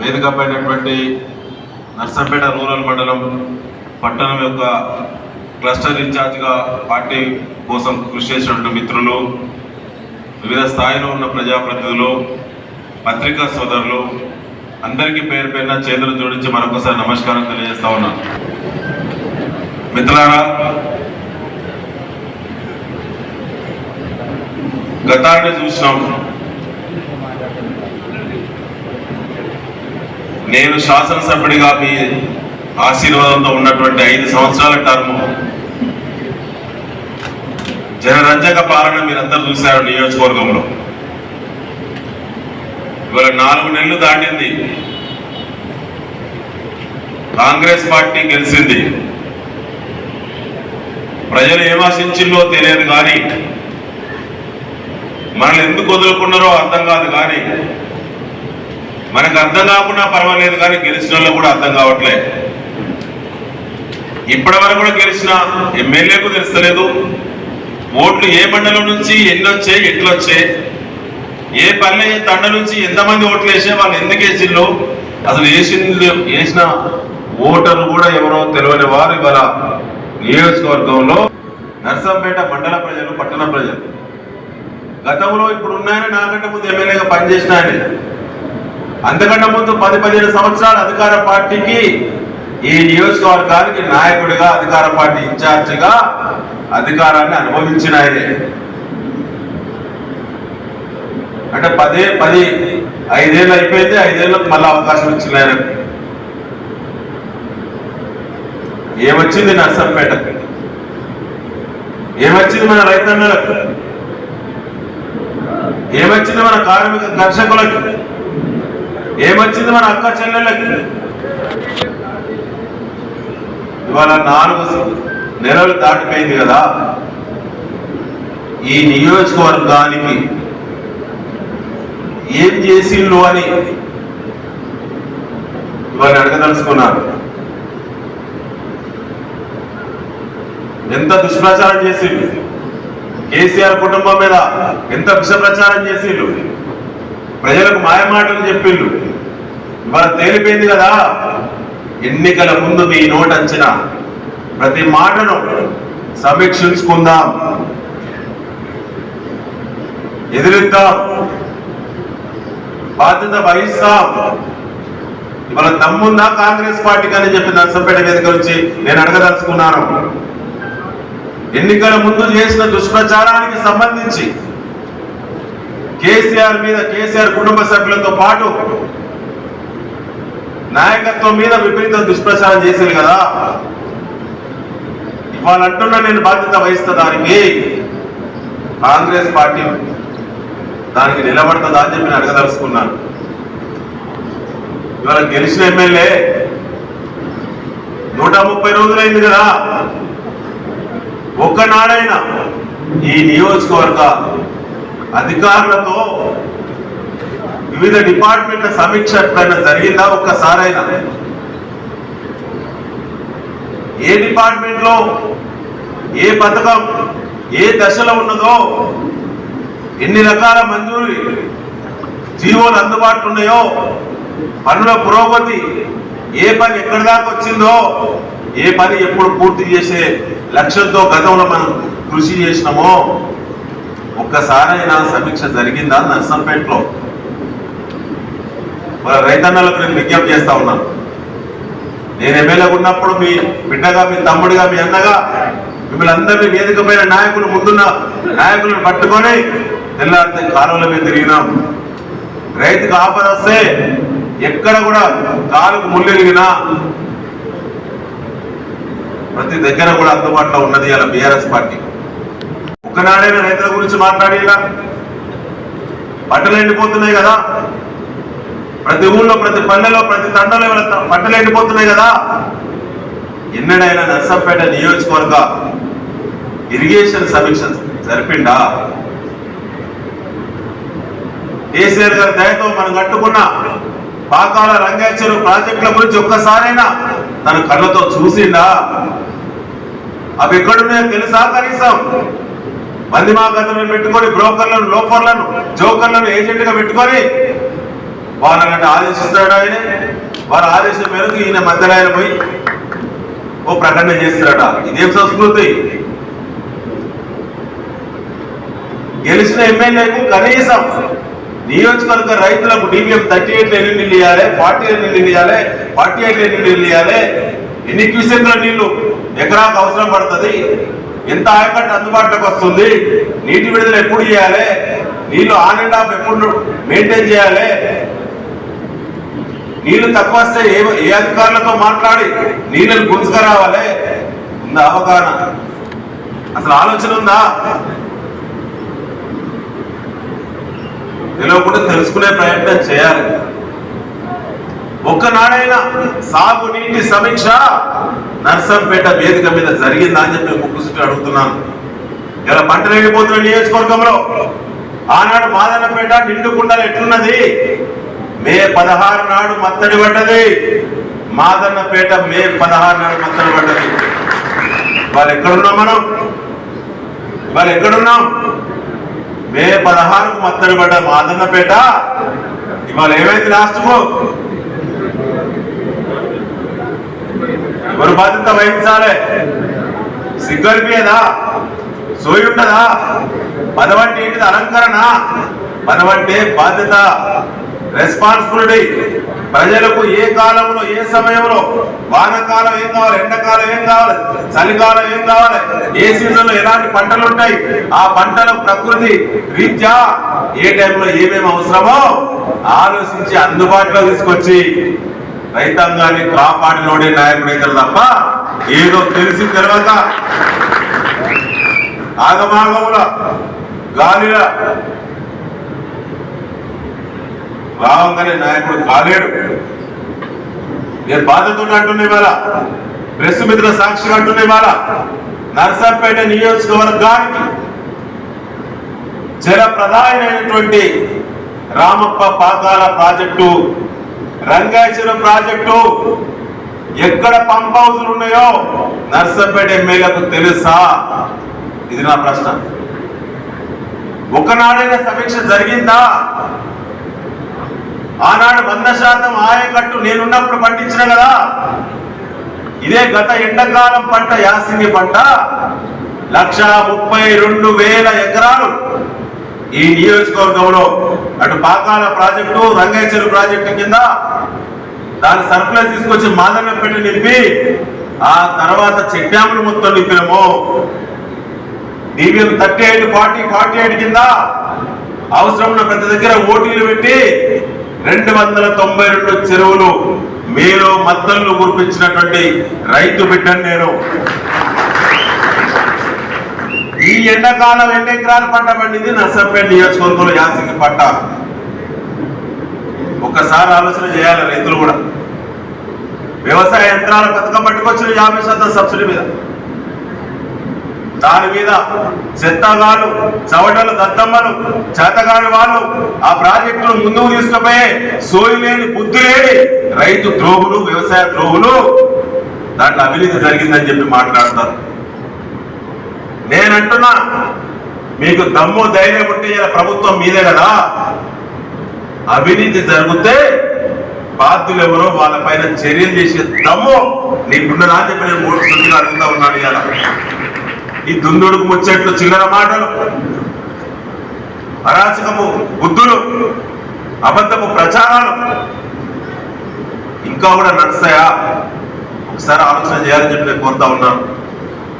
వేదికపైనటువంటి Narsampet rural మండలం పట్టణం యొక్క క్లస్టర్ ఇన్ఛార్జ్గా పార్టీ కోసం కృషి చేసినటువంటి మిత్రులు వివిధ స్థాయిలో ఉన్న ప్రజాప్రతినిధులు పత్రికా సోదరులు అందరికీ పేరు పేరున చేతులు జోడించి మరొకసారి నమస్కారం తెలియజేస్తా ఉన్నాను. మిత్రులారా గతాన్ని చూసినాం. నేను శాసనసభ్యుడిగా మీ ఆశీర్వాదంతో ఉన్నటువంటి ఐదు సంవత్సరాల టర్మ్. జనరంజక పాలన మీరందరూ చూశారు నియోజకవర్గంలో. ఇవాళ నాలుగు నెలలు దాటింది. కాంగ్రెస్ పార్టీ గెలిచింది. ప్రజలు ఏమాశించిందో తెలియదు కానీ మనల్ని ఎందుకు వదులుకున్నారో అర్థం కాదు కానీ మనకు అర్థం కాకుండా పర్వాలేదు కానీ గెలిచిన వాళ్ళు కూడా అర్థం కావట్లే. ఇప్పటి వరకు కూడా గెలిచిన ఎమ్మెల్యేకు తెలుస్తలేదు. ఓట్లు ఏ మండలం నుంచి ఎన్ని వచ్చాయి ఎట్లు వచ్చాయి ఏ పల్లె తండ నుంచి ఎంతమంది ఓట్లు వేసే వాళ్ళు ఎందుకు వేసిండ్రు? అసలు వేసింది వేసిన ఓటర్లు కూడా ఎవరో తెలియని వారు ఇవాళ నియోజకవర్గంలో నర్సంపేట మండల ప్రజలు పట్టణ ప్రజలు. గతంలో ఇప్పుడు ఉన్నాయని నాకంటే ముందు ఎమ్మెల్యేగా పనిచేసిన ఆయన. అంతకంటే ముందు పది పదిహేను సంవత్సరాలు అధికార పార్టీకి ఈ నియోజకవర్గానికి నాయకుడిగా అధికార పార్టీ ఇన్ఛార్జిగా అధికారాన్ని అనుభవించిన ఆయనే. అంటే పదే పది ఐదేళ్ళు అయిపోయింది ఐదేళ్ళకు మళ్ళీ అవకాశం ఇచ్చిన ఆయన ఏమొచ్చింది నర్సంపేటకి ఏమొచ్చింది మన రైతన్నలకు? ఏమొచ్చింది మన కార్మిక కర్షకులకు ఏమొచ్చింది మన అక్క చెల్లెళ్ళకి? ఇవాళ నాలుగు నెలలు దాటిపోయింది కదా. ఈ నియోజకవర్గానికి ఏం చేసిండు అని ఇవాళ అడగదలుచుకున్నారు ఎంత దుష్ప్రచారం చేసిండ్రు కేసీఆర్ కుటుంబం మీద ఎంత విష ప్రచారం చేసిండ్రు ప్రజలకు మాయమాటలు చెప్పిండు ఇవాళ తేలిపోయింది కదా? ఎన్నికల ముందు మీ నోటంచిన. ప్రతి మాటను సమీక్షించుకుందాం. ఎదిరిద్దాం బాధ్యత వహిస్తాం. ఇవాళ దమ్ముందా కాంగ్రెస్ పార్టీకి అని చెప్పి నర్సంపేట వేదిక నుంచి నేను అడగదలుచుకున్నాను. ఎన్నికల ముందు చేసిన దుష్ప్రచారానికి సంబంధించి కేసీఆర్ మీద కేసీఆర్ కుటుంబ సభ్యులతో పాటు నాయకత్వం మీద విపరీత దుష్ప్రచారం చేశారు కదా. ఇవాళ అంటున్నా నేను బాధ్యత వహిస్తా దానికి. కాంగ్రెస్ పార్టీ దానికి నిలబడుతుందా అని చెప్పి అడగదలుచుకున్నాను. ఇవాళ గెలిచిన ఎమ్మెల్యే నూట ముప్పై రోజులైంది కదా. ఒక్కనాడైనా ఈ నియోజకవర్గ అధికారులతో వివిధ డిపార్ట్మెంట్ల సమీక్ష ఎప్పుడైనా జరిగిందా? ఒక్కసారైనా ఏ డిపార్ట్మెంట్లో ఏ పథకం ఏ దశలో ఉన్నదో ఎన్ని రకాల మంజూరి జీవోలు అందుబాటులో ఉన్నాయో పనుల పురోగతి ఏ పని ఎక్కడి దాకా వచ్చిందో ఏ పని ఎప్పుడు పూర్తి చేసే లక్ష్యంతో గతంలో మనం కృషి చేసినామో ఒక్కసారైనా సమీక్ష జరిగిందా నర్సంపేటలో? మన రైతన్నలకు నేను విజ్ఞప్తి చేస్తా ఉన్నాను. నేను ఎమ్మెల్యేగా ఉన్నప్పుడు మీ బిడ్డగా మీ తమ్ముడిగా మీ అన్నగా మిమ్మల్ని అందరినీ వేదికపైన నాయకులు ముందున్న నాయకులను పట్టుకొని తెల్లారితే కాలువల మీద తిరిగినాం. రైతుకు ఆపద వస్తే ఎక్కడ కూడా కాలుకు ముళ్ళెరిగినా ప్రతి దగ్గర కూడా అందుబాటులో ఉన్నది అలా బీఆర్ఎస్ పార్టీ. ఒకనాడైనా రైతుల గురించి మాట్లాడేలా? పంటలు ఎండిపోతున్నాయి కదా. ప్రతి ఊళ్ళో ప్రతి పల్లెలో ప్రతి తండలో ఇవాళ పంటలు ఎండిపోతున్నాయి కదా. ఎన్నడైనా నర్సంపేట నియోజకవర్గ ఇరిగేషన్ సమీక్ష జరిపిండా? కేసీఆర్ గారి దయతో మనం కట్టుకున్న పాకాల రంగాచెరు ప్రాజెక్టుల గురించి ఒక్కసారైనా తన కళ్ళతో చూసిండా? అవి ఎక్కడున్నాయో తెలుసా కనీసం? మంది మా పెట్టుకొని బ్రోకర్లను లోఫర్లను జోకర్లను ఏజెంట్గా పెట్టుకొని వాళ్ళని ఆదేశిస్తాడు ఆయన వారి ఆదేశం మేరకు ఈయన మధ్యలో ఆయన పోయి ఓ ప్రకటన చేస్తాడట. ఇదేం సంస్కృతి? గెలిచిన ఎమ్మెల్యేకు కనీసం నియోజకవర్గ రైతులకు డిబిఎం థర్టీ ఎయిట్ ఎన్ని నీళ్ళు ఇవ్వాలి? ఫార్టీ ఎయిట్ నీళ్ళు ఇవ్వాలి? ఫార్టీ ఎయిట్ ఎన్ని నీళ్ళు ఇవ్వాలి? ఎన్ని క్యూసెక్ల నీళ్ళు ఎకరాకు అవసరం పడుతుంది? ఎంత ఆయకట్టు అందుబాటులోకి వస్తుంది? నీటి విడుదల ఎప్పుడు చేయాలి? నీళ్ళు ఆన్ అండ్ ఆఫ్ ఎప్పుడు మెయింటైన్ చేయాలి? నీళ్ళు తక్కువ వస్తే ఏ ఏ అధికారులతో మాట్లాడి నీళ్ళని గుంజుకరావాలి? ఉందా అవగాహన? అసలు ఆలోచన ఉందా? తెలియకుండా తెలుసుకునే ప్రయత్నం చేయాలి. ఒక్కనాడైనా సాగునీటి సమీక్ష నర్సంపేట వేదిక మీద జరిగిందా అని చెప్పి ముక్కుసుటి అడుగుతున్నాను. ఇలా పంటలు వెళ్ళిపోతున్న నియోజకవర్గంలో ఆనాడు మాదనపేట నిండు కుండలు ఎట్లున్నది? మే పదహారు నాడు మత్తడి పడ్డది. మాదన్నపేట మే పదహారు నాడు మత్తడి పడ్డది. వాళ్ళు ఎక్కడున్నాం మనం? వాళ్ళు ఎక్కడున్నాం? మే పదహారుకు మత్తడి పడ్డ మాదన్నపేట ఇవాళ ఏమైంది రాష్ట్రము ఎవరు బాధ్యత వహించాలి? సిగ్గరిపోయేదా? సోయి ఉండదా పదవంటే ఏంటిది? అలంకరణ? పదవంటే బాధ్యత. రెస్పాన్సిబిలిటీ. ప్రజలకు ఏ కాలంలో ఏ సమయంలో వానకాలం ఏం కావాలి ఎండాకాలం ఏం కావాలి చలికాలం ఏం కావాలి ఏ సీజన్లో ఎలాంటి పంటలు ఉంటాయి ఆ పంటల ప్రకృతి రీత్యా ఏ టైంలో ఏమేమి అవసరమో ఆలోచించి అందుబాటులో తీసుకొచ్చి రైతాంగాన్ని కాపాడినోడే నాయకుడు అవుతాడు తప్ప ఏదో తెలిసిన తర్వాత ఆగమాగముల గాలిలో రావంగానే నాయకుడు కాలేడు. నేను బాధతో అంటున్నా ఇవాళ. ప్రెస్ మిత్రుల సాక్షిగా అంటున్నా ఇవాళ. నర్సంపేట నియోజకవర్గానికి జల ప్రధానమైనటువంటి రామప్ప పాకాల ప్రాజెక్టు రంగాయచురం ప్రాజెక్టు ఎక్కడ పంప్ హౌస్లు ఉన్నాయో నర్సంపేట ఎమ్మెల్యేకు తెలుసా? ఇది నా ప్రశ్న. ఒకనాడైనా సమీక్ష జరిగిందా? ఆనాడు వంద శాతం ఆయకట్టు నేనున్నప్పుడు పండించిన కదా. ఇదే గత ఎండాకాలం పంట యాసింగి పంట. లక్ష ముప్పై రెండు వేల ఎకరాలు ఈ నియోజకవర్గంలో అటు పాకాల ప్రాజెక్టు రంగేశ్వరి ప్రాజెక్టు కింద దాని సర్ప్లస్ తీసుకొచ్చి మాదన్నపేట నింపి ఆ తర్వాత చెక్ డ్యాములు మొత్తం నింపినము. DVM thirty eight forty forty eight కింద అవసరం ఉన్న ప్రతి దగ్గర ఓటీలు పెట్టి రెండు వందల తొంభై రెండు చెరువులు మీలో మద్దళ్ళు కురిపించినటువంటి రైతు బిడ్డను నేను. ఈ ఎండాకాలం ఎన్ని ఎకరాలు పంట పండింది నర్సంపేట నియోజకవర్గంలో యాసింగి పంట. ఒక్కసారి ఆలోచన చేయాలి రైతులు కూడా. వ్యవసాయ యంత్రాల పథకం పట్టుకొచ్చిన యాభై శాతం సబ్సిడీ మీద. దాని మీద చెత్తగాళ్ళు చవటలు దత్తమ్మలు చేతగాని వాళ్ళు ఆ ప్రాజెక్టును ముందుకు తీసుకుపోయే సోయి లేని బుద్ధి లేని రైతు ద్రోహులు వ్యవసాయ ద్రోహులు దాంట్లో అవినీతి జరిగిందని చెప్పి మాట్లాడతారు. నేనంటున్నా మీకు దమ్ము ధైర్యం ఉంటే ఇలా ప్రభుత్వం మీదే కదా. అవినీతి జరిగితే బాధ్యులు ఎవరో వాళ్ళ పైన చర్యలు చేసే దమ్ము నీకున్నదా అని చెప్పి నేను మూడు సుద్దిగా అడుగుతా ఉన్నాను ఇలా ఈ దుందుడుకు ముచ్చట్లు చిల్లర మాటలు. అరాచకము బుద్ధులు అబద్ధపు ప్రచారాలు. ఇంకా కూడా నడుస్తాయా? ఒకసారి ఆలోచన చేయాలని చెప్పి నేను కోరుతా ఉన్నాను.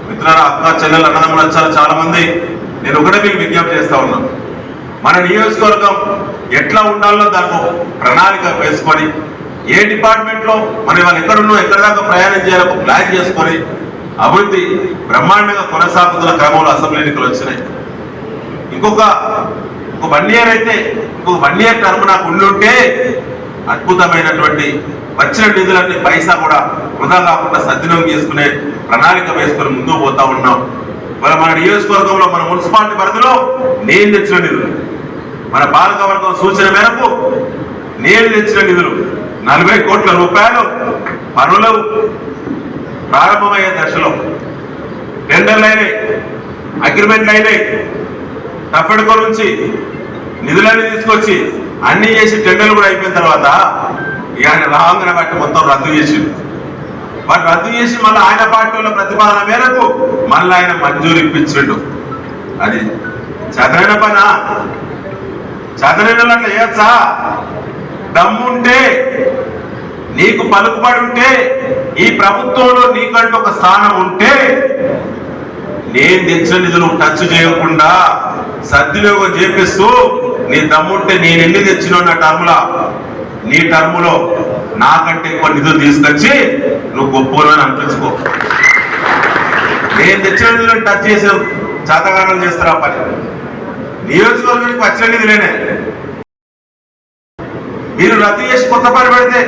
మిత్రుల అక్క చెల్లెలు అన్నదమ్ములు వచ్చారు చాలా మంది నేను ఒకటే మీకు విజ్ఞప్తి చేస్తా ఉన్నాను మన నియోజకవర్గం ఎట్లా ఉండాలో దానికి ప్రణాళిక వేసుకొని ఏ డిపార్ట్మెంట్లో మరి వాళ్ళు ఎక్కడున్నో ఎక్కడ దాకా ప్రయాణం చేయాలో ప్లాన్ చేసుకొని అభివృద్ధి బ్రహ్మాండంగా కొనసాగుతున్న క్రమంలో అసెంబ్లీ ఎన్నికలు వచ్చినాయి. ఇంకొక ఒక వన్ ఇయర్ అయితే ఇంకొక వన్ ఇయర్ టర్మ్ నాకు ఉండుంటే అద్భుతమైనటువంటి వచ్చిన నిధులన్నీ పైసా కూడా వృధా కాకుండా సద్వినియోగం చేసుకునే ప్రణాళిక వేసుకొని ముందుకు పోతా ఉన్నాం. మరి మన నియోజకవర్గంలో మన మున్సిపాలిటీ పరిధిలో నేను తెచ్చిన నిధులు మన పాలకవర్గం సూచన మేరకు నేను తెచ్చిన నిధులు నలభై కోట్ల రూపాయలు పనులు ప్రారంభమయ్యే దశలో టెండర్లు అయినాయి అగ్రిమెంట్లు అయినాయి టఫెడ్కో నుంచి నిధులన్నీ తీసుకొచ్చి అన్ని చేసి టెండర్లు కూడా అయిపోయిన తర్వాత ఇక ఆయన రావంగన బట్టి మొత్తం రద్దు చేసిండు. మరి రద్దు చేసి మళ్ళీ ఆయన పార్టీ ప్రతిపాదన మేరకు మళ్ళీ ఆయన మంజూరు ఇప్పించిండు. అది చదరైన పనా? చదరైన అట్లా చేయొచ్చా దమ్ముంటే నీకు పలుకుబడి ఉంటే ఈ ప్రభుత్వంలో నీకంటూ ఒక స్థానం ఉంటే నేను తెచ్చిన నిధులు టచ్ చేయకుండా సద్వినియోగం చేపిస్తూ నీ దమ్ముంటే నేను ఎన్ని తెచ్చినా నా టర్ములా? నీ టర్ములో నాకంటే ఎక్కువ నిధులు తీసుకొచ్చి నువ్వు గొప్పని అనిపించుకో. నేను తెచ్చిన నిధులను టచ్ చేసిన చేతగానం చేస్తారా పని. నియోజకవర్గానికి వచ్చిన నిధులేనే. మీరు రద్దు చేసి కొత్త పని పెడితే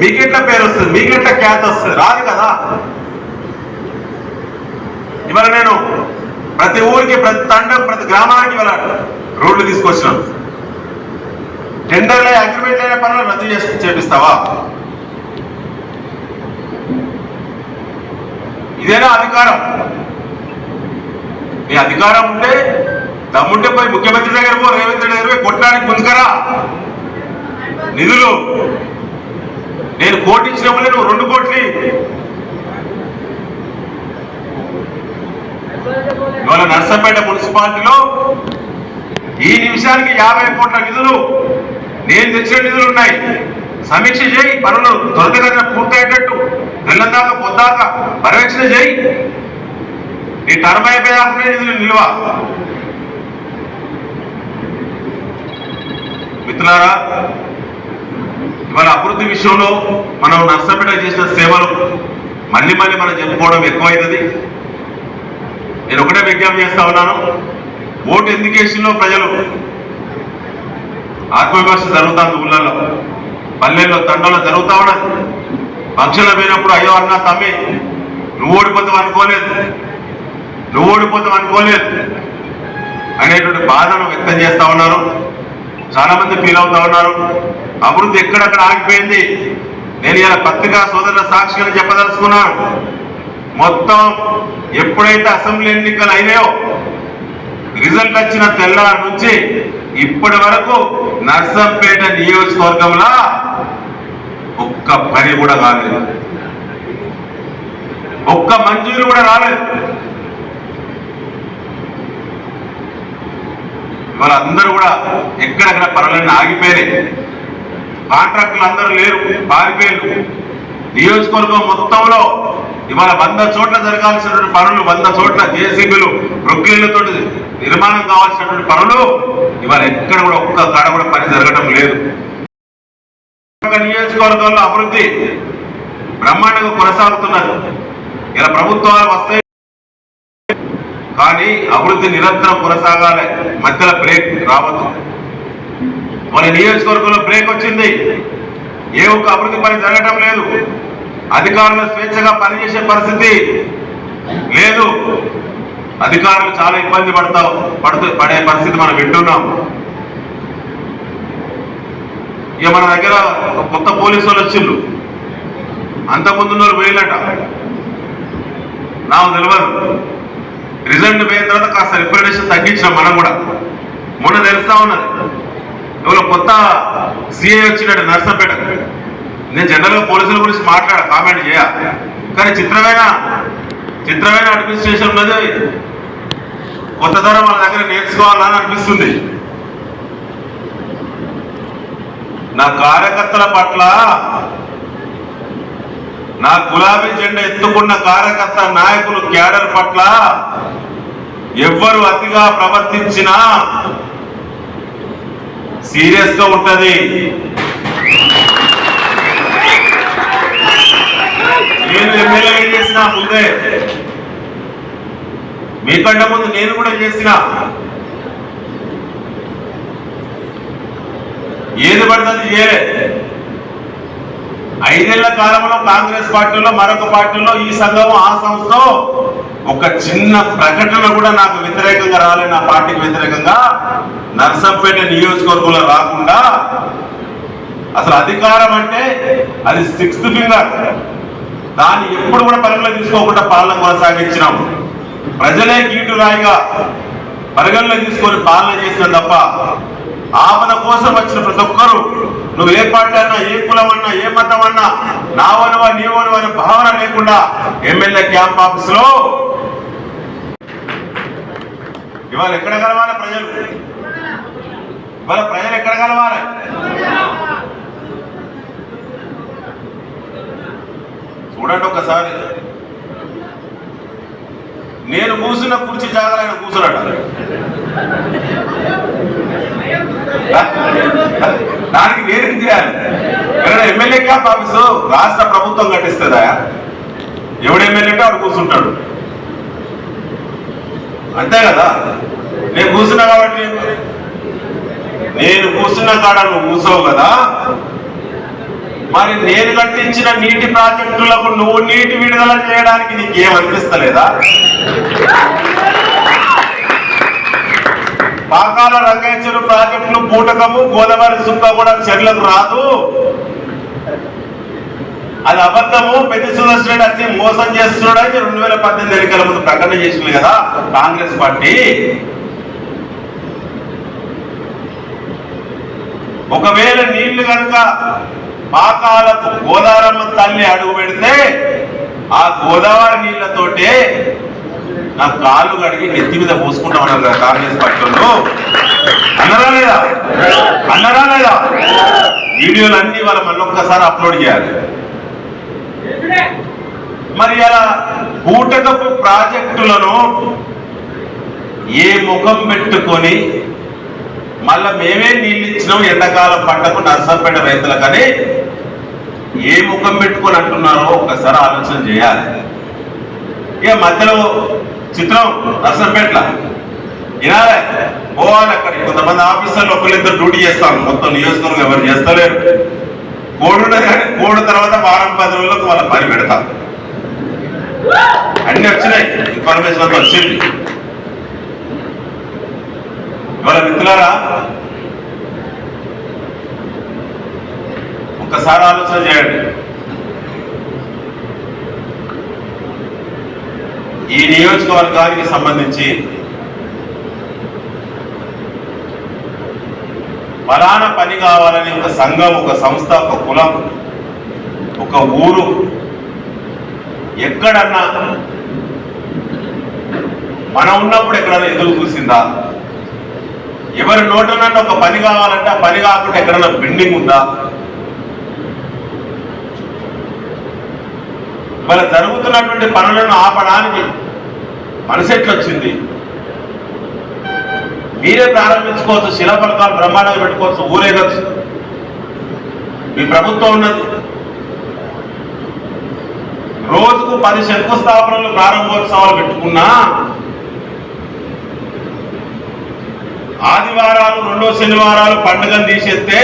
మీకెట్లా పేరు వస్తుంది? మీకెట్లా ఖ్యాతి వస్తుంది? రాదు కదా. ఇవాళ నేను ప్రతి ఊరికి ప్రతి తండం ప్రతి గ్రామానికి ఇవాళ రోడ్లు తీసుకొచ్చినాను టెండర్లే అగ్రిమెంట్ అయిన పనులు రద్దు చేసి చేపిస్తావా? ఇదేనా అధికారం? నీ అధికారం ఉంటే దమ్ముంటే పోయి ముఖ్యమంత్రి దగ్గర పో రేవంత్ రెడ్డి దగ్గర పోయి కొట్టడానికి ముందుకరా. నిధులు. నేను కోటి ఇచ్చినప్పుడు నువ్వు రెండు కోట్లు ఇవాళ నర్సంపేట మున్సిపాలిటీలో ఈ నిమిషానికి యాభై కోట్ల నిధులు నేను తెచ్చిన నిధులు ఉన్నాయి. సమీక్ష చేయి పనులు త్వరితగతిన పూర్తయ్యేటట్టు. తెల్లందాక పొద్దాక పర్యవేక్షణ చేయి. నీ టర్మ్ అయిపోయాకనే నిధులు నిల్వ. మిత్రులారా ఇవాళ అభివృద్ధి విషయంలో మనం నర్సపేట చేసిన సేవలు మళ్ళీ మళ్ళీ మనం చెప్పుకోవడం ఎక్కువైనది నేను ఒకటే విజ్ఞప్తి చేస్తా ఉన్నాను. ఓటు ఎందుకు ప్రజలు ఆత్మవిమర్శ జరుగుతుంది ఊళ్ళల్లో. పల్లెల్లో తండంలో జరుగుతా ఉన్నది ఫంక్షన్లో పోయినప్పుడు అయ్యో అన్న తమ్మి నువ్వు ఓడిపోతావు అనుకోలేదు. నువ్వు ఓడిపోతావు అనుకోలేదు అనేటువంటి బాధను వ్యక్తం చేస్తా ఉన్నారు. చాలా మంది ఫీల్ అవుతా ఉన్నారు. అభివృద్ధి ఎక్కడెక్కడ ఆగిపోయింది? నేను ఇలా పత్రికా సోదరుల సాక్షిగా చెప్పదలుచుకున్నాను మొత్తం ఎప్పుడైతే అసెంబ్లీ ఎన్నికలు అయినాయో రిజల్ట్ వచ్చిన తెల్లారి నుంచి ఇప్పటి వరకు నర్సంపేట నియోజకవర్గంలో ఒక్క పని కూడా కాలేదు. ఒక్క మంజూరు కూడా రాలేదు. ఇవాళ అందరూ కూడా ఎక్కడెక్కడ పనులన్నీ ఆగిపోయినాయి కాంట్రాక్టులు అందరూ లేరు పారిపోయారు. నియోజకవర్గం మొత్తంలో ఇవాళ వంద చోట్ల జరగాల్సినటువంటి పనులు వంద చోట్ల జేసీబీలు ప్రొక్లీలతో నిర్మాణం కావాల్సినటువంటి పనులు ఇవాళ ఎక్కడ కూడా ఒక్క కాడ కూడా పని జరగడం లేదు. ఒక నియోజకవర్గంలో అభివృద్ధి బ్రహ్మాండంగా కొనసాగుతున్నది. ఇలా ప్రభుత్వాలు వస్తాయి. కానీ అభివృద్ధి నిరంతరం కొనసాగాలి. మధ్యలో బ్రేక్ రావద్దు. మన నియోజకవర్గంలో బ్రేక్ వచ్చింది. ఏ ఒక్క అభివృద్ధి పని జరగటం లేదు. అధికారులు స్వేచ్ఛగా పనిచేసే పరిస్థితి లేదు. అధికారులు చాలా ఇబ్బంది పడతావు పడుతూ పడే పరిస్థితి మనం వింటున్నాం. ఇక మన దగ్గర కొత్త పోలీసు వాళ్ళు వచ్చిండ్రు. అంతకుముందు వాళ్ళు పోయినట నాకు తెలియదు రిజల్ట్ పోయిన తర్వాత కాస్త రిప్రజెంటేషన్ తగ్గించాం మనం కూడా. మొన్న తెలుస్తా ఉన్నది. ఎవరో కొత్త సిఐ వచ్చినాడు నర్సంపేట. నేను జనరల్గా పోలీసుల గురించి మాట్లాడ కామెంట్ చేయ. కానీ చిత్రమైన చిత్రమైన అడ్మినిస్ట్రేషన్ ఉన్నది. కొత్త తరం వాళ్ళ దగ్గర నేర్చుకోవాలని అనిపిస్తుంది. నా కార్యకర్తల పట్ల నా గులాబీ జెండా ఎత్తుకున్న కార్యకర్త నాయకులు క్యాడర్ పట్ల ఎవ్వరు అతిగా ప్రవర్తించినా సీరియస్గా ఉంటది. నేను ఎమ్మెల్యే చేసిన ముందే మీకంటే ముందు నేను కూడా చేసిన. ఏది పడుతుంది చేయలే. ఐదేళ్ళ కాలంలో కాంగ్రెస్ పార్టీలో మరొక పార్టీలో ఈ సంఘం ఆ సంస్థ ఒక చిన్న ప్రకటన కూడా నాకు వ్యతిరేకంగా రాలేదు నా పార్టీకి వ్యతిరేకంగా. నర్సంపేట నియోజకవర్గంలో రాకుండా అసలు అధికారం అంటే అది సిక్స్త్ ఫింగర్. దాన్ని ఎప్పుడు కూడా పరిగణలో తీసుకోకుండా పాలన కొనసాగించినాం. ప్రజలే గీటు రాయిగా పరిగణలో తీసుకొని పాలన చేసిన తప్ప ఆమెన కోసం వచ్చిన ప్రతి ఒక్కరు నువ్వు ఏ పార్టీ అన్నా ఏ కులం అన్నా ఏ మతం అన్నా నావనువా నీవనువా అనే భావన లేకుండా ఎమ్మెల్యే క్యాంప్ ఆఫీస్లో ఇవాళ ఎక్కడ కలవాలి ప్రజలు? ఇవాళ ప్రజలు ఎక్కడ కలవాలి? చూడండి ఒకసారి. నేను కూర్చున్న కుర్చీ జాగ్రత్త ఆయన కూర్చున్నాడు దానికి నేనేం చేయాలి ఇక్కడ ఎమ్మెల్యే క్యాంప్ ఆఫీసు? రాష్ట్ర ప్రభుత్వం కట్టిస్తుందా? ఎవడు ఎమ్మెల్యే అంటే వాడు కూర్చుంటాడు. అంతే కదా? నేను కూర్చున్నా కాబట్టి నేను కూర్చున్న కాడ నువ్వు కూర్చోవు కదా? మరి నేను కట్టించిన నీటి ప్రాజెక్టులకు నువ్వు నీటి విడుదల చేయడానికి నీకేం అనిపిస్తలేదా పాకాల రంగేశ్వర ప్రాజెక్టులు పూటకము గోదావరి సుక్క కూడా చెర్లకు రాదు. అది అబద్ధము. పెద్ద సుదర్శన్ అన్ని మోసం చేస్తున్నాడని రెండు వేల పద్దెనిమిది ఎన్నికల ముందు ప్రకటన చేసింది కదా కాంగ్రెస్ పార్టీ. ఒకవేళ నీళ్ళు కనుక పాకాలకు గోదావరమ్మ తల్లి అడుగు పెడితే ఆ గోదావరి నీళ్ళతోటే నా కాళ్ళు కడిగి నెత్తి మీద పోసుకుంటాం అన్నారు కదా కాంగ్రెస్ పార్టీ అన్నరా లేదా? అన్నరా లేదా? వీడియోలు అన్ని వాళ్ళ మళ్ళీ ఒక్కసారి అప్లోడ్ చేయాలి. మరి అలా కూటకపు ప్రాజెక్టులను ఏ ముఖం పెట్టుకొని మళ్ళా మేమే నీళ్ళు ఇచ్చినాం ఎండాకాలం పంటకు నర్సంపేట రైతులకని ఏ ముఖం పెట్టుకొని అంటున్నారో ఒక్కసారి ఆలోచన చేయాలి. ఇక మధ్యలో చిత్రం నర్సంపేటల వినాలే పోవాలి అక్కడికి. కొంతమంది ఆఫీసర్లు ఒకరిద్దరు డ్యూటీ చేస్తాను మొత్తం నియోజకవర్గం ఎవరు చేస్తలేరు. కోడ్ ఉన్నది కానీ కోడ్ తర్వాత వారం పది రోజులకు వాళ్ళ పని పెడతాం. అన్ని వచ్చినాయి. ఇన్ఫర్మేషన్ అంతా వచ్చింది. ఇవాళ మిత్రులారా ఒక్కసారి ఆలోచన చేయండి. ఈ నియోజకవర్గానికి సంబంధించి ఫలానా పని కావాలని ఒక సంఘం ఒక సంస్థ ఒక కులం ఒక ఊరు ఎక్కడన్నా మనం ఉన్నప్పుడు ఎక్కడన్నా ఎదురు చూసిందా? ఎవరి నోటనంటే ఒక పని కావాలంటే ఆ పని కాకుండా ఎక్కడన్నా బిల్డింగ్ ఉందా? మరి జరుగుతున్నటువంటి పనులను ఆపడానికి మనసు ఎట్లొచ్చింది మీరే ప్రారంభించుకోవచ్చు శిలాఫలకాలు బ్రహ్మాండంగా పెట్టుకోవచ్చు ఊరేగచ్చు మీ ప్రభుత్వం ఉన్నది. రోజుకు పది శంకుస్థాపనలు ప్రారంభోత్సవాలు పెట్టుకున్నా ఆదివారాలు రెండో శనివారాలు పండుగను తీసేస్తే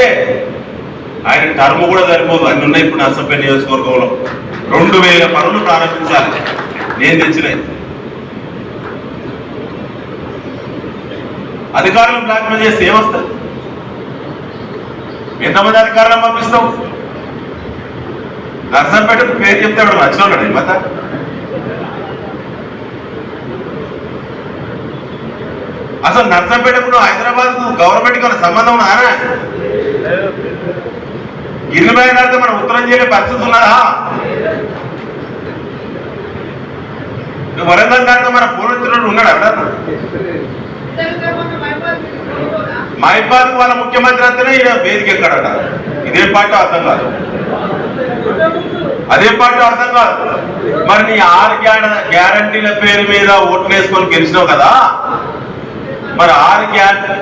ఆయన టర్మ్ కూడా సరిపోదు. అన్ని ఉన్నాయి ఇప్పుడు అసెంబ్లీ నియోజకవర్గంలో. రెండు వేల పనులు ప్రారంభించాలి. నేను తెచ్చినాయి అధికారులు బ్లాక్మెయిల్ చేస్తే ఏమొస్తుంది? ఎంతమంది అధికారులను పంపిస్తావు నర్సంపేట పేరు చెప్తే వాడు నచ్చిన ఉన్నాడు మత అసలు నర్సంపేటకు హైదరాబాద్ గవర్నమెంట్కి సంబంధం ఉన్నారా ఇరవై నాటికి మనం ఉత్తరం చేయలే పరిస్థితి ఉన్నదా నువ్వు వరంగల్ దాంట్లో మన ఫోన్ వచ్చినట్టు ఉన్నాడు ఎవడన్నా మైబాద్ వాళ్ళ ముఖ్యమంత్రి అంటేనే ఈయన వేదిక ఎక్కడట? ఇదే పాట అర్థం కాదు. అదే పాట అర్థం కాదు. మరి నీ ఆరు గ్యారంటీల పేరు మీద ఓట్లు వేసుకొని గెలిచినావు కదా? మరి ఆరు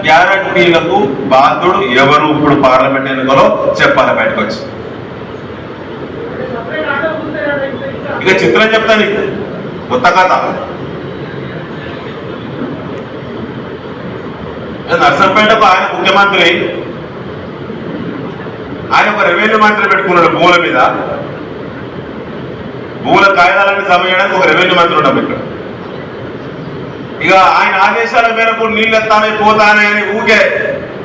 గ్యారంటీలకు బాధ్యుడు ఎవరు ఇప్పుడు పార్లమెంట్ ఎన్నికలో? చెప్పాలి బయటకు వచ్చి. ఇక చిత్రం చెప్తా నీకు. కొత్త కథ. నర్సంపేటకు ఆయన ముఖ్యమంత్రి ఆయన ఒక రెవెన్యూ మంత్రి పెట్టుకున్నాడు భూముల మీద. భూముల కాగితాలన్నీ జమ చేయడానికి ఒక రెవెన్యూ మంత్రి ఉన్నాం ఇక్కడ. ఇక ఆయన ఆదేశాల మేరకు నీళ్ళు ఎత్తానే పోతానే అని ఊకే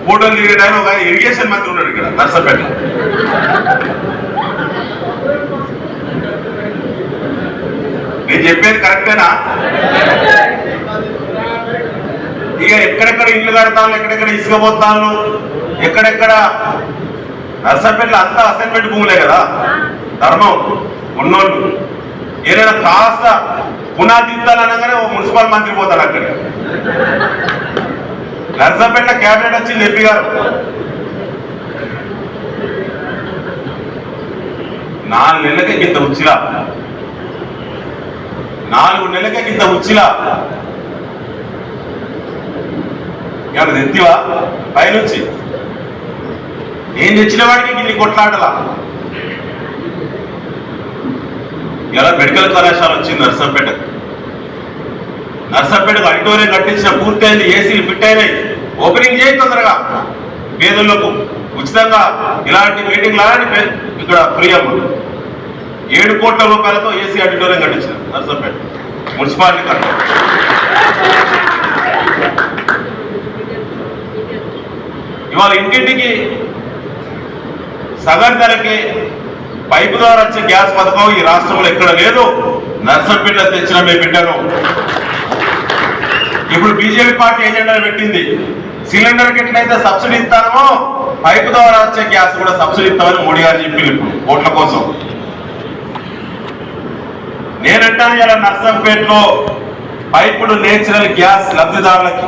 ఫోటోలు దిగడానికి ఒక ఇరిగేషన్ మంత్రి ఉన్నాడు ఇక్కడ నర్సంపేట. నేను చెప్పేది కరెక్టేనా ఇక ఎక్కడెక్కడ ఇల్లు కడతాను ఎక్కడెక్కడ ఇసుక పోతాను ఎక్కడెక్కడ నర్సంపేటలో అంతా అసైన్మెంట్ భూములే కదా? ధర్మం ఉన్నోళ్ళు. ఏదైనా కాస్త పునాదిత్తాలు అనగానే ఓ మున్సిపల్ మంత్రి పోతాడు అక్కడ. నర్సపేట క్యాబినెట్ వచ్చింది ఎంపీ గారు. నాలుగు నెలలకే గింత ఉచ్చిలా. నాలుగు నెలలకే గింత ఉచ్చిలా. ఏమన్నా తెత్తివా పైనుంచి నేను తెచ్చిన వాడికి గిన్ని కొట్లాడలా? ఇలా మెడికల్ కళాశాల వచ్చింది నర్సంపేట? నర్సంపేటకు ఆడిటోరియం కట్టించిన పూర్తయింది ఏసీలు ఫిట్ అయినాయి. ఓపెనింగ్ చేయి తొందరగా. పేదలకు ఉచితంగా ఇలాంటి మీటింగ్ లాంటి ఇక్కడ ఫ్రీ అమ్మ ఏడు కోట్ల రూపాయలతో ఏసీ ఆడిటోరియం కట్టించారు నర్సంపేట. మున్సిపాలిటీ కట్ట. ఇవాళ ఇంటింటికి సగం ధరకి పైపు ద్వారా వచ్చే గ్యాస్ పథకం ఈ రాష్ట్రంలో ఎక్కడ లేదు? నర్సంపేట తెచ్చిన మీ బిడ్డను. ఇప్పుడు బీజేపీ పార్టీ ఏజెండా పెట్టింది? సిలిండర్కి ఎట్లయితే సబ్సిడీ ఇస్తామో పైపు ద్వారా వచ్చే గ్యాస్ కూడా సబ్సిడీ ఇస్తామని మోడీ గారు చెప్పింది ఇప్పుడు ఓట్ల కోసం. నేనంటాను ఇలా నర్సంపేటలో పైపుడు నేచురల్ గ్యాస్ లబ్ధిదారులకి.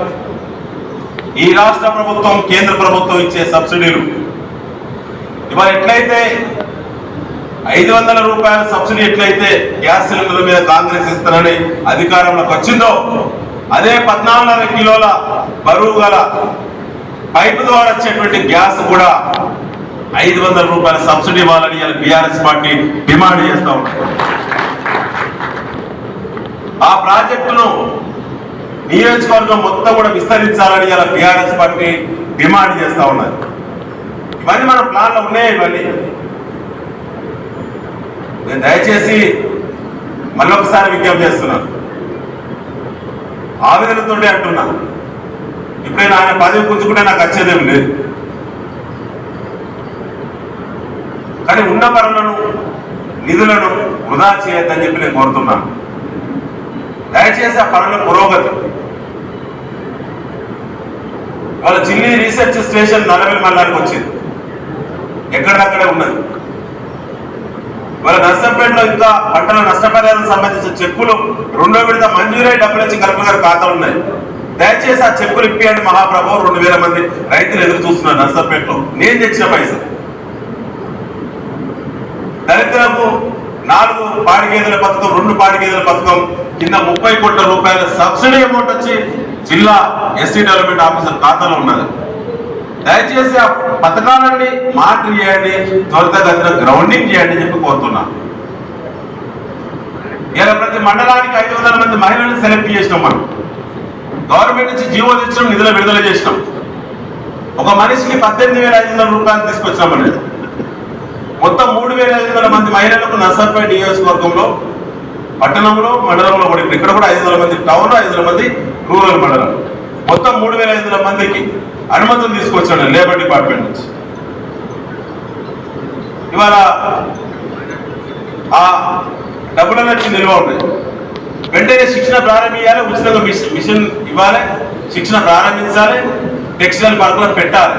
ఈ రాష్ట్ర ప్రభుత్వం కేంద్ర ప్రభుత్వం ఇచ్చే సబ్సిడీలు. ఇవాళ ఎట్లయితే ఐదు వందల రూపాయల సబ్సిడీ ఎట్లయితే గ్యాస్ సిలిండర్ల మీద కాంగ్రెస్ ఇస్తారని అధికారంలోకి వచ్చిందో అదే పద్నాలుగున్నర కిలోల బరువు గల పైపు ద్వారా వచ్చేటువంటి గ్యాస్ కూడా ఐదు వందల రూపాయల సబ్సిడీ ఇవ్వాలని బీఆర్ఎస్ పార్టీ డిమాండ్ చేస్తా ఉంటారు ఆ ప్రాజెక్టును నియోజకవర్గం మొత్తం కూడా విస్తరించాలని ఇలా బీఆర్ఎస్ పార్టీ డిమాండ్ చేస్తా ఉన్నది. ఇవన్నీ మన ప్లాన్లో ఉన్నాయి ఇవన్నీ? నేను దయచేసి మళ్ళొకసారి విజ్ఞప్తి చేస్తున్నాను. ఆవేదనతోనే అంటున్నా. ఇప్పుడైనా ఆయన పదవి పుంజుకుంటే నాకు వచ్చేదేం లేదు. కానీ ఉన్న పనులను నిధులను వృధా చేయొద్దని చెప్పి నేను కోరుతున్నాను. దయచేసి ఆ పనుల పురోగతి వాళ్ళ చిన్ని రీసెర్చ్ స్టేషన్ నలభై మండలానికి వచ్చింది. ఎక్కడక్కడే ఉన్నది. వాళ్ళ నర్సంపేటలో ఇంకా పంటల నష్టపరిహారం సంబంధించిన చెక్కులు రెండో విడత మంజూరై డబ్బులు వచ్చి కలెక్టర్ గారు ఖాతాలు ఉన్నాయి. దయచేసి ఆ చెక్కులు ఇప్పియండి మహాప్రభు రెండు వేల మంది రైతులు ఎదురు చూస్తున్నారు నర్సంపేటలో. నేను తెచ్చిన పైసలు. దళితులకు నాలుగు పాడి గేదెల పథకం రెండు పాడి గేదెల పథకం కింద ముప్పై కోట్ల రూపాయల సబ్సిడీ అమౌంట్ వచ్చి జిల్లా ఎస్సీ డెవలప్మెంట్ ఆఫీసర్ ఖాతాలో ఉన్నది. దయచేసి ఆ పథకాలన్నీ మార్పు చేయండి త్వరితగతిన గ్రౌండింగ్ చేయండి అని చెప్పి కోరుతున్నా. ఇలా ప్రతి మండలానికి ఐదు వందల మంది మహిళలను సెలెక్ట్ చేసినాం మనం. గవర్నమెంట్ నుంచి జీవో తెచ్చినాం నిధులు విడుదల చేసినాం. ఒక మనిషికి పద్దెనిమిది వేల ఐదు వందల రూపాయలు తీసుకొచ్చినాం అనేది. మొత్తం మూడు వేల ఐదు వందల మంది మహిళలకు నర్సర్పేట నియోజకవర్గంలో పట్టణంలో మండలంలో కూడా ఇక్కడ కూడా ఐదు వందల మంది టౌన్ ఐదు వందల మంది రూరల్ మండలం. మొత్తం మూడు వేల ఐదు వందల మందికి అనుమతులు తీసుకొచ్చాడు లేబర్ డిపార్ట్మెంట్ నుంచి. ఇవాళ ఆ డబ్బులు వచ్చి నిల్వ ఉన్నాయి. వెంటనే శిక్షణ ప్రారంభించాలి ఉచితంగా మిషన్ మిషన్ ఇవ్వాలి శిక్షణ ప్రారంభించాలి టెక్స్టైల్ పార్కులో పెట్టాలి.